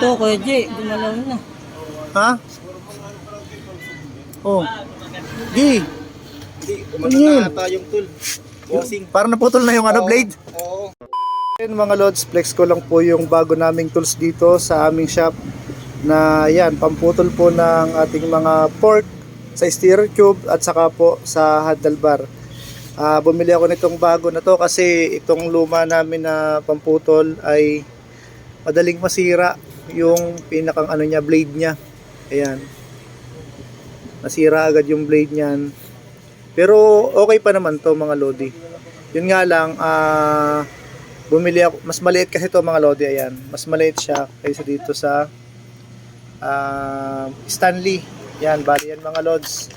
to, Kuya J. Gumalaw na. Ha? Oh. Gi. Umano na ata yung tool. Bossing. Parang naputol na yung ano, blade. Oo. Ayun mga lods, flex ko lang po yung bago naming tools dito sa aming shop na yan, pamputol po ng ating mga pork sa steer tube at saka po sa handlebar. Ah, bumili ako nitong bago na to kasi itong luma namin na pamputol ay madaling masira yung pinakang ano niya, blade niya. Ayan. Nasira agad yung blade niyan. Pero okay pa naman to mga lodi. Yun nga lang, ah bumili ako, mas maliit kasi to mga lodi, ayan. Mas maliit siya kaysa dito sa ah, Stanley. Yan, bali yan mga lods.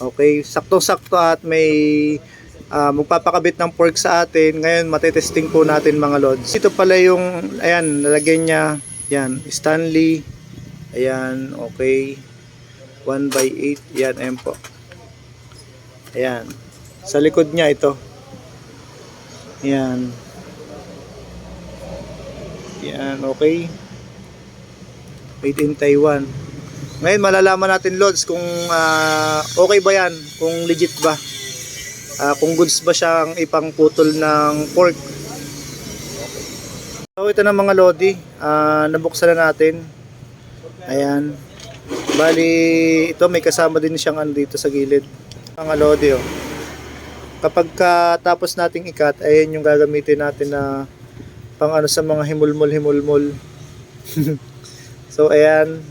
Okay, sakto-sakto at may ah, magpapakabit ng pork sa atin. Ngayon, matetesting po natin mga lods. Ito pala yung, ayan, nalagyan niya, yan, Stanley. Ayan, okay. 1 by 8, yan, ayan po. Ayan. Sa likod niya ito. Ayan. Yan, okay. Made in Taiwan. Ngayon malalaman natin loads kung ah, okay ba yan, kung legit ba. Ah, kung goods ba siyang ipangputol ng pork. So ito na mga lodi, ah, nabuksan na natin. Ayan. Bali, ito may kasama din siyang ano dito sa gilid. Mga lodi oh. Kapag ka tapos nating ikat, ayan yung gagamitin natin na pang ano sa mga himulmul-himulmul. so ayan,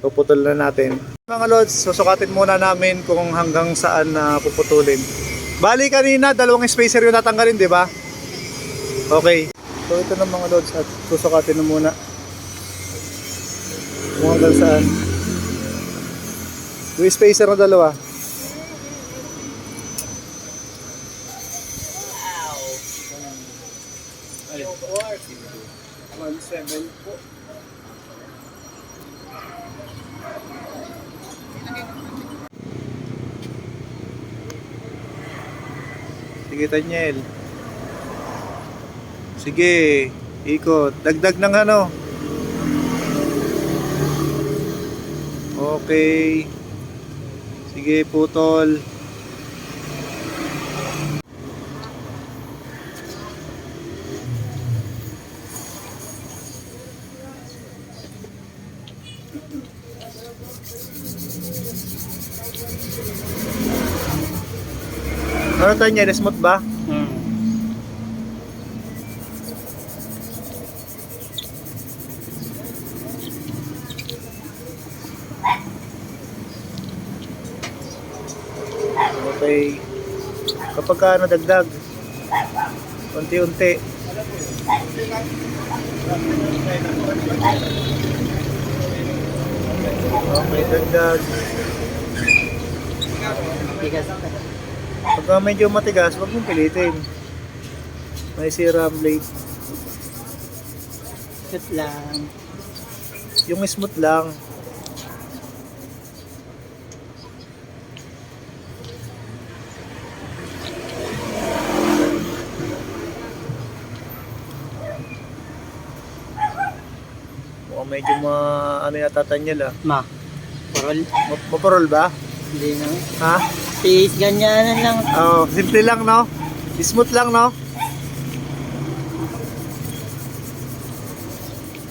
puputol na natin. Mga lods, susukatin muna namin kung hanggang saan na puputulin. Bali kanina, dalawang spacer yung natanggalin, di ba? Okay. So ito na mga lods at susukatin na muna. Kung hanggang saan. Yung spacer na dalawa. Sige, Tanyel. Sige, ikot. Dagdag ng ano. Okay. Sige, putol. Ano Tanyel, smooth ba? Okay. Kapag ka nadagdag, unti-unti. Okay, dagdag. Pagka medyo matigas, huwag mong pilitin. May sira ang blade. Shoot lang. Yung smooth lang. Medyo ma... ano yata tanyal ah. Ma. Parol. Ma- Maparol ba? Hindi na. Ha? Tis, ganyanan lang. Oh, simple lang no? Smooth lang no?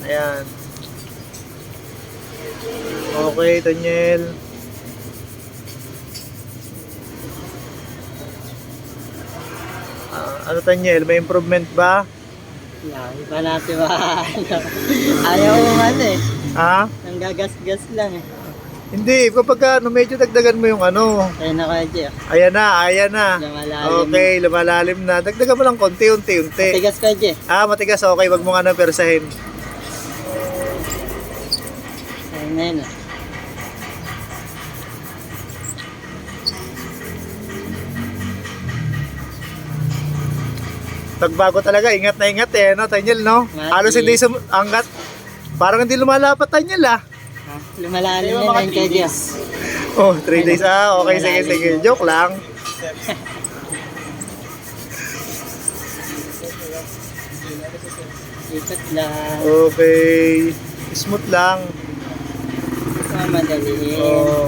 Ayan. Okay, Daniel. Ah, ano Daniel, may improvement ba? Yan, iba natin ba? Ayaw mo man eh. Ha? Ang gagas-gas lang eh. Hindi, kapag ka, ano, medyo dagdagan mo yung ano. Ayun na Kuya J. Ayan na, ayan na. Lumalalim. Okay, lumalalim na. Dagdagan mo lang konti, unti, unti. Tigas Kuya J. Ah, matigas, okay. Wag mo nga na persahin. Ayun na yun ah. Pagbago talaga, ingat na ingat eh, no, Tanyel, no? Mati. Halos hindi sum- angat. Parang hindi lumalapat, Tanyel, ah. Ha? Lumalalim na lang ah. Oh, 3 days, ah. Okay, sige, sige. Joke lang. Ikot lang. Okay. Smooth lang. Ah, madaliin. Oo.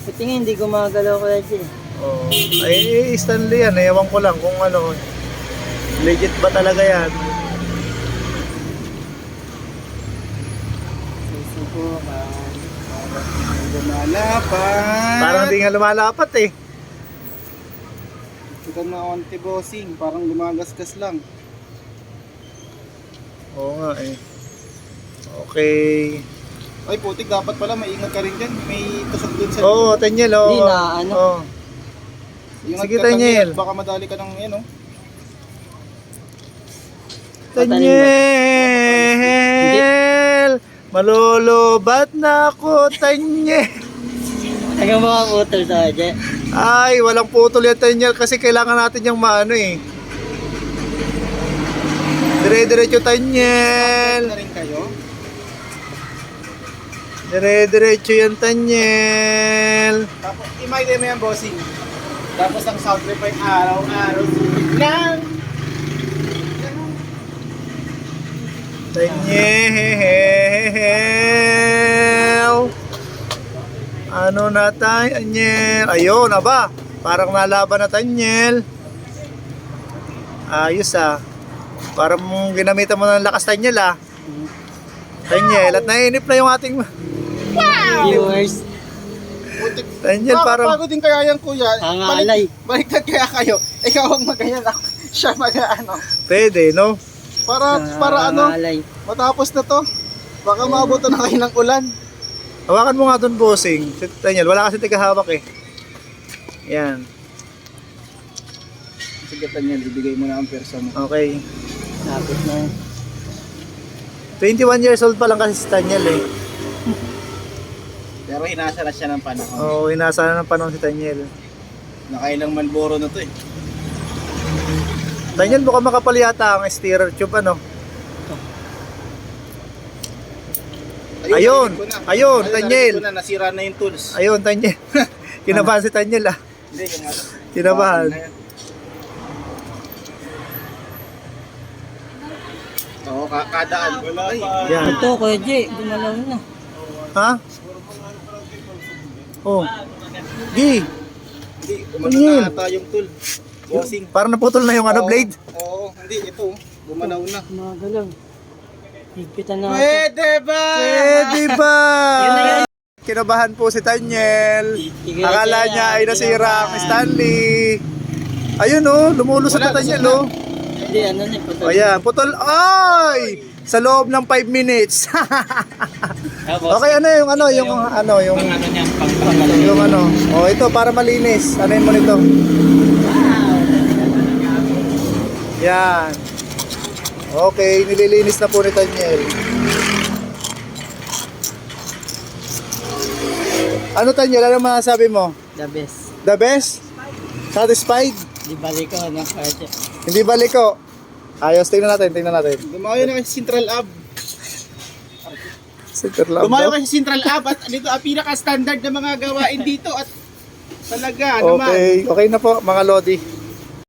Buti nga hindi gumagalaw ko na dyan. Oh. Ay, Stanley yan. Ewan ko lang kung ano. Legit ba talaga yan? Susubukan. Lumalapat. Parang di nga lumalapat eh. Ito na onti bossing. Parang lumagasgas lang. Oo nga eh. Okay. Ay putik, dapat pala maingat ka rin dyan. May tusok dun sa... Oo, Tanyel. Oo. Hindi na, ano. Oo. Ingat Sige, ka, Daniel. Baka madali ka ng yan, oh. Tanyel! Malulubat na ako, Tanyel! Hanggang mga putol sa dyan. Ay, walang putol yan, Tanyel, kasi kailangan natin yung maano eh. Dire-diretso, Tanyel! Na rin kayo. Dire-diretso yan, Tanyel! Tapos, imagine mo yan, bossing. Tapos ang sound trip ay araw-araw. Lang! Tanyel! Ano na Tanyel? Ayun, aba. Parang nalaban na Tanyel. Ayos ah. Parang ginamitan mo ng lakas Tanyel ah. Tanyel, at nainip na yung ating... Viewers. Putik. Tanyel, parang... Nakakapagod din kaya yan, kuya. Ang alay. Baliktad kaya kayo. Ikaw ang magayan ako. Siya mag-ano. Pwede, no? Para, para ano, Alay. matapos na to. Baka maabutan na kayo ng ulan. Hawakan mo nga doon, bossing. Si Daniel, wala kasi tigahawak eh. Yan. Sige, Tanyel, ibigay mo na ang persa mo. Okay. Tapos na. 21 years old pa lang kasi si Daniel eh. Pero hinasa na siya ng panahon. Oo, oh, inasa na ng panahon si Daniel. Nakailang Malboro na to eh. Daniel, mukhang makapal yata ang steerer tube, ano? Ayun, ayun, Tanyel. ko na, nasira na yung tools. Ayun, Daniel. Kinabahan si Daniel ah. Hindi, yung ano. Kinabahan. yan. Oo, ka kadaan. Ay, Yan. Ito, Kuya Jay. Gumalaw na. Ha? Oh. Gi, hindi, umano Tanyel. na ata yung tool. Bossing. parang naputol na yung ano, Oo, blade. Oo, hindi, ito. Gumanaw na. Gumagalaw. Higpitan na ako. Pwede ba? Pwede ba? Kinabahan po si Daniel. Sige, Akala niya ay nasira ang kinabahan. Stanley. Ayun oh, lumulusot Wala, na Daniel oh. Hindi, ano na. putol. Ayan, putol. Ay! Sa loob ng 5 minutes. Tapos, okay, ano yung ano, yung ano, yung ano niya, pang pangalaw. yung ano. Oh, ito para malinis. Ano mo nito? Yan. Okay, nililinis na po ni Daniel. Ano Daniel, ano masasabi mo? The best. The best? Satisfied? Di balik ko, Kuya Jay. Hindi baliko. Ayos, tingnan natin, tingnan natin. Lumayo na kasi Central Ab. Center Lumayo daw. kasi Central Ab at dito ang pinaka-standard na mga gawain dito at talaga naman. Okay, okay na po mga Lodi.